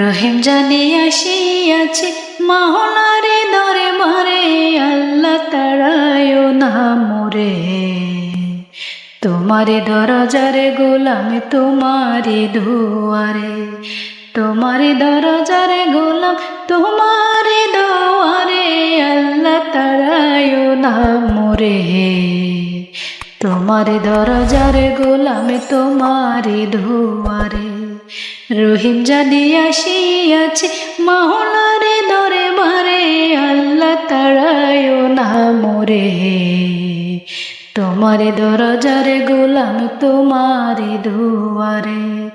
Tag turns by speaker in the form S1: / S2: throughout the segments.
S1: রহিম জানি আসিয়াছে মাহনারে দরে মারে, আল্লাহ তারায় না মোরে তোমারে দরজারে গোলাম, তোমারে দুয়ারে। তোমারে দরজারে গোলাম, তোমারে দুয়ারে, আল্লাহ তারায় না মোরে তোমার দরজারে গোলাম, তোমারে দুয়ারে। রহিম জানি আসিয়াছে মাহনারে দরে মারে আল্লাহ তাড়ায় না মোরে। তোমার দরজারে গোলাম, তোমারে দুয়ারে।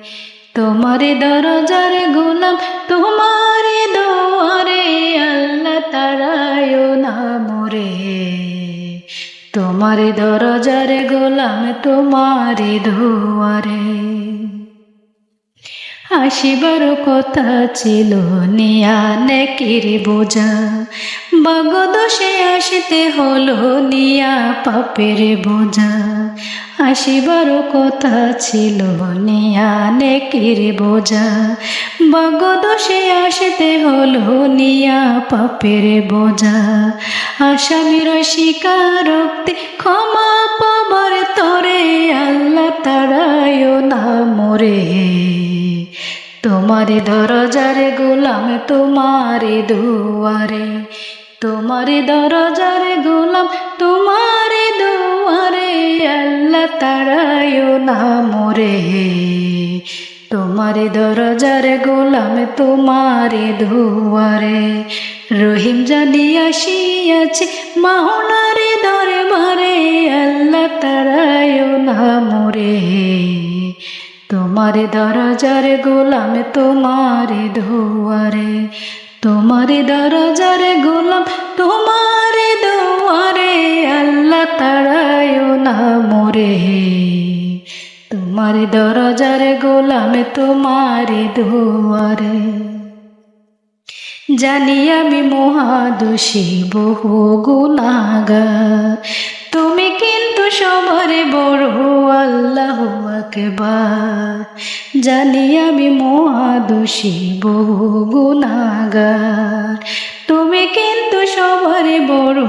S1: তোমার দরজারে গোলাম, তোমারে দুয়ারে, আল্লাহ তাড়ায় না মোরে। তোমার দরজারে গোলাম তোমারে দুয়ারে। আসিবার কথা ছিল নিয়া নেকির বোঝা। বাগদোষে আসতে হলো নিয়া পাপের বোঝা। আসিবার কথা ছিল নিয়া নেকির বোঝা। বাগদোষে আসতে হলো নিয়া পাপের বোঝা। আসামির স্বীকারোক্তি ক্ষমা পাবার তরে আল্লাহ তাড়ায় না মোরে। তোমারে দরজারে গোলাম, তোমারে দুয়ারে। তোমারে দরজারে গোলাম, তোমারে দুয়ারে। আল্লাহ তাড়ায় না মোরে। তোমারে দরজারে গোলাম, তোমারে দুয়ারে। রহিম জানি আসিয়াছে মাহনারে দরে মারে আল্লাহ তাড়ায় না মোরে। তোমার দরজার গোলাম, তোমার দুয়ারে। তোমার দরজার গোলাম, তোমার দুয়ারে। আল্লাহ তাড়ায় না মোরে। তোমার দরজার গোলাম, তোমার দুয়ারে। জানি আমি মহাদোষী বহু গুণাগা তুমি কিন্তু সবার বড় আল্লাহ জানি আমি মহাদোষী, বহু গুণাগার তুমি কিন্তু সবার বড়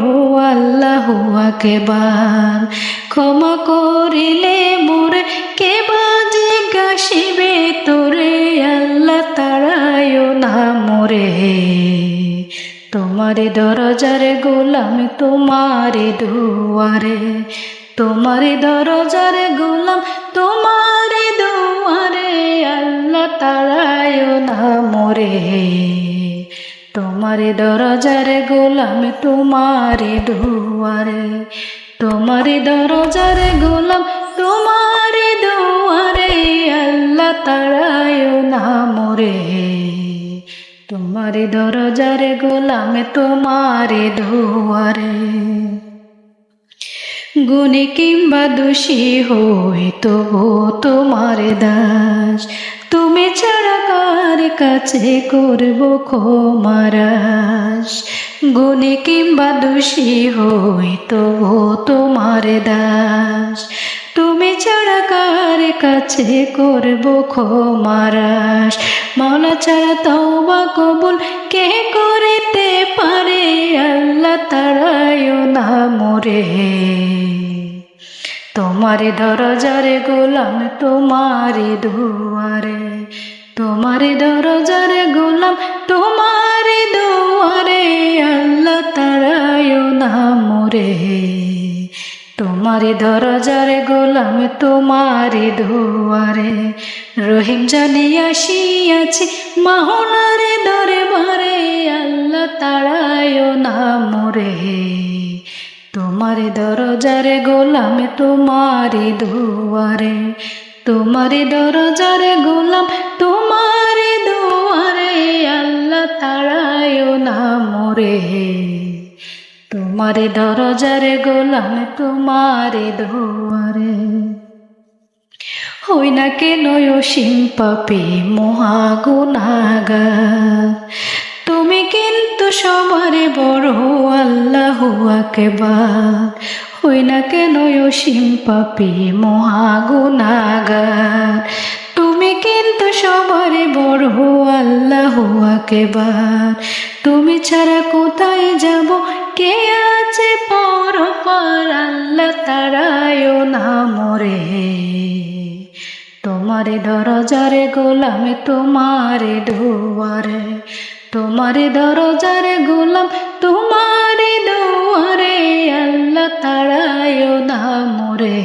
S1: আল্লাহ একবার ক্ষমা করিলে মোরে কে বাজে গাছিবে তোরে? আল্লাহ তাড়ায় না মোরে। তোমারে দরজারে গোলাম তোমারে দুয়ারে। তোমারে দরজারে গোলাম তোমারে দুয়ারে আল্লাহ তাড়ায় না মোরে তোমারে দরজারে গোলাম তোমারে দুয়ারে। তোমারে দরজারে গোলাম তোমারে দুয়ারে আল্লাহ তাড়ায় না মোরে তোমারে দরজারে গোলাম তোমারে দুয়ারে। গুণী কিংবা দোষী হই, তবু তোমার দাস। তুমি ছাড়া কার কাছে করব ক্ষমারাস গুণী কিংবা দোষী হই, তবু তোমার দাস। তুমি ছাড়া কার কাছে করব ক্ষমারাস মাওলা ছাড়া তওবা কবুল কে করিতে পারে আল্লাহ? তাড়ায় না মোরে। তোমারে দরজারে গোলাম তোমারে দুয়ারে। তোমারে দরজারে গোলাম তোমারে দুয়ারে। আল্লাহ তাড়ায় না মোরে। তোমারে দরজারে গোলাম, তোমারে দুয়ারে। রহিম জানি আসিয়াছে মাহনারে দরে বারে আল্লাহ তাড়ায় না মোরে তোমারে দরজারে গোলাম, তোমারে দুয়ারে। তোমারে দরজারে গোলাম, তোমারে দুয়ারে, আল্লাহ তাড়ায় না মোরে তোমারে দরজারে গোলাম, তোমারে দুয়ারে। হই না কেন অসীম পাপে মহাগুনাগা তুমি কিন্তু সবারে বড় আল্লাহ একবার হই না কেন অসীম পাপি মহাগুনাগার তুমি কিন্তু সবারে বড় আল্লাহ আকেবার। তুমি ছাড়া কোথায় যাব কে আছে পর পর আল্লাহ তারায়ও না মরে তোমারে দরজারে গোলামে তোমারে দুয়ারে। তোমারে দরজারে গোলাম তোমারে দুয়ারে, আল্লাহ তাড়ায়ও না মোরে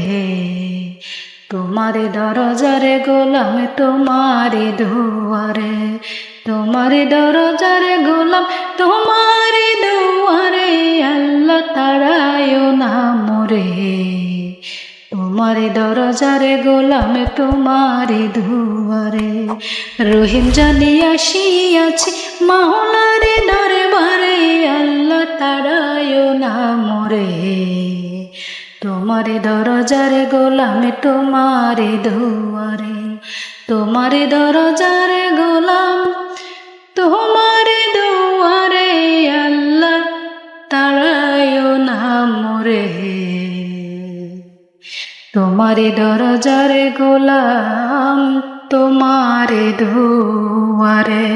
S1: তোমারে দরজারে গোলাম তোমারে দুয়ারে। তোমারে দরজারে গোলাম তোমারে দরজারে গোলাম তোমারে দুয়ারে। রহিম জানি আসিয়াছি মাওলারে দরবারে, আল্লাহ তারায়ও না মরে। তোমারে দরজারে গোলাম তোমারে দুয়ারে, তোমারে দরজারে গোলাম তোমারে তোমারে দরজারে গোলাম তোমারে দুয়ারে।